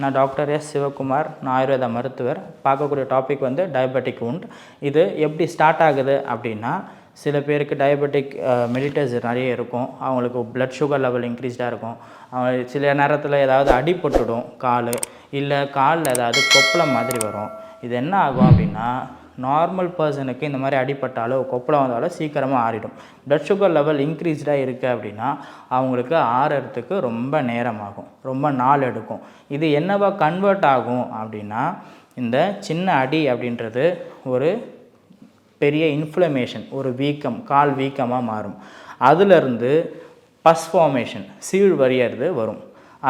நான் doctor S Sivakumar நான் ஆயுர்வேத மருத்துவர். பார்க்கக்கூடிய டாபிக் வந்து டயபெட்டிக் உண்ட் இது எப்படி ஸ்டார்ட் ஆகுது அப்படின்னா சில பேருக்கு டயபெட்டிக் மெடிட்டஸ் நிறைய இருக்கும். அவங்களுக்கு பிளட் சுகர் லெவல் இன்க்ரீஸ்டாக இருக்கும். அவங்க சில நேரத்தில் ஏதாவது அடிபட்டுடும் கால். இல்லை காலில் ஏதாவது கொப்பளம் மாதிரி வரும். இது என்ன ஆகும் அப்படின்னா நார்மல் பர்சனுக்கு இந்த மாதிரி அடிப்பட்டாலோ கொப்பளம் வந்தாலோ சீக்கிரமாக ஆறிடும். ப்ளட் சுகர் லெவல் இன்க்ரீஸ்டாக இருக்குது அப்படின்னா அவங்களுக்கு ஆறுறதுக்கு ரொம்ப நேரமாகும். ரொம்ப நாள் எடுக்கும். இது என்னவா கன்வெர்ட் ஆகும் அப்படின்னா இந்த சின்ன அடி அப்படின்றது ஒரு பெரிய இன்ஃப்ளமேஷன் ஒரு வீக்கம் கால் வீக்கமாக மாறும். அதிலிருந்து பஸ் ஃபார்மேஷன் சீழ் வரியறது வரும்.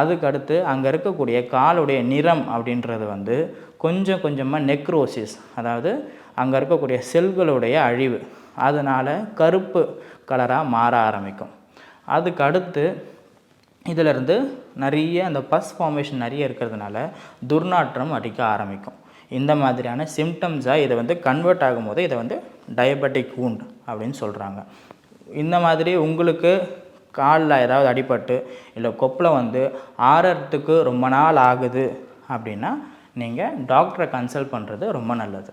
அதுக்கடுத்து அங்கே இருக்கக்கூடிய காலுடைய நிறம் அப்படின்றது வந்து கொஞ்சம் கொஞ்சமாக நெக்ரோசிஸ் அதாவது அங்கே இருக்கக்கூடிய செல்களுடைய அழிவு. அதனால் கருப்பு கலராக மாற ஆரம்பிக்கும். அதுக்கு அடுத்து இதிலிருந்து நிறைய அந்த பஸ் ஃபார்மேஷன் நிறைய இருக்கிறதுனால துர்நாற்றம் அடிக்க ஆரம்பிக்கும். இந்த மாதிரியான சிம்டம்ஸாக இதை வந்து கன்வெர்ட் ஆகும்போது இதை வந்து டயபெட்டிக் wound அப்படின்னு சொல்கிறாங்க இந்த மாதிரி உங்களுக்கு காலில் ஏதாவது அடிபட்டு இல்லை கொப்பளம் வந்து ஆறத்துக்கு ரொம்ப நாள் ஆகுது அப்படின்னா நீங்கள் டாக்டரை கன்சல்ட் பண்ணுறது ரொம்ப நல்லது.